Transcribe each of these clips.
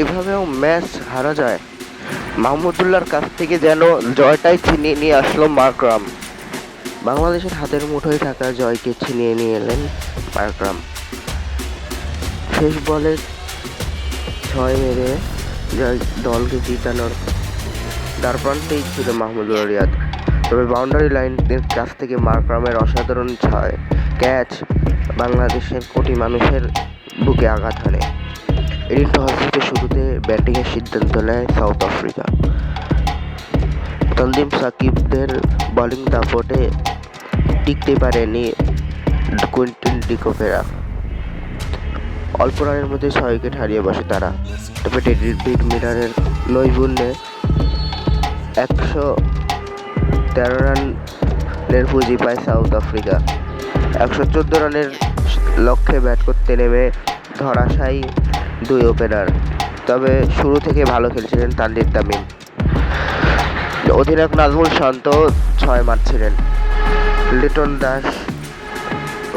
এভাবেও ম্যাচ হারা যায়। মাহমুদুল্লাহর কাছ থেকে যেন জয়টাই ছিনিয়ে নিয়ে আসলো মার্করাম বাংলাদেশের হাতের মুঠোয় থাকা জয়কে ছিনিয়ে নিয়ে এলেন মার্করাম শেষ বলে ছয় মেরে জয় দলকে জিতানোর দ্বারপ্রান্তেই ছিল মাহমুদুল্লাহ রিয়াদ। তবে বাউন্ডারি লাইনের কাছ থেকে মার্করামের অসাধারণ ছয় ক্যাচ বাংলাদেশের কোটি মানুষের বুকে আঘাত হানে। এদিন টস শুরুতে ব্যাটিংয়ের সিদ্ধান্ত নেয় সাউথ আফ্রিকা। তন্দিম সাকিবদের বোলিং দাপটে টিকতে পারেনি কুইন্টিন ডিকোফেরা অল্প রানের মধ্যে ছয় উইকেট হারিয়ে বসে তারা। তবে ডেভিড মিলারের নৈপুণ্যে একশো তেরো রানের পুঁজি পায় সাউথ আফ্রিকা। একশো চোদ্দ রানের লক্ষ্যে ব্যাট করতে নেমে ধরাশায়ী দুই ওপেনার তবে শুরু থেকে ভালো খেলছিলেন তানজিদ তামিম। অধিনায়ক নাজমুল শান্ত ছয় মারছিলেন লিটন দাস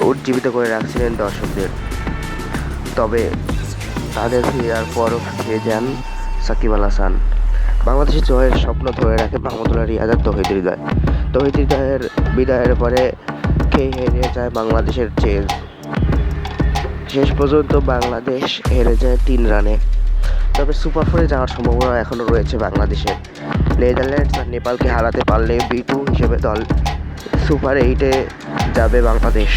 উজ্জীবিত করে রাখছিলেন দর্শকদের তবে তাদের ফিরার পরও ফিরে যান সাকিব আল হাসান। বাংলাদেশের জয়ের স্বপ্ন ধরে রাখে মাহমুদুল্লাহ আর তহিদ হৃদয়। তহিদ হৃদয়ের বিদায়ের পরে খেয়ে হেরে যায় বাংলাদেশের চেজ শেষ পর্যন্ত বাংলাদেশ হেরে যায় তিন রানে। তবে সুপার ফোরে যাওয়ার সম্ভাবনা এখনও রয়েছে বাংলাদেশের নেদারল্যান্ডস আর নেপালকে হারাতে পারলে বি টু হিসেবে দল সুপার এইটে যাবে বাংলাদেশ।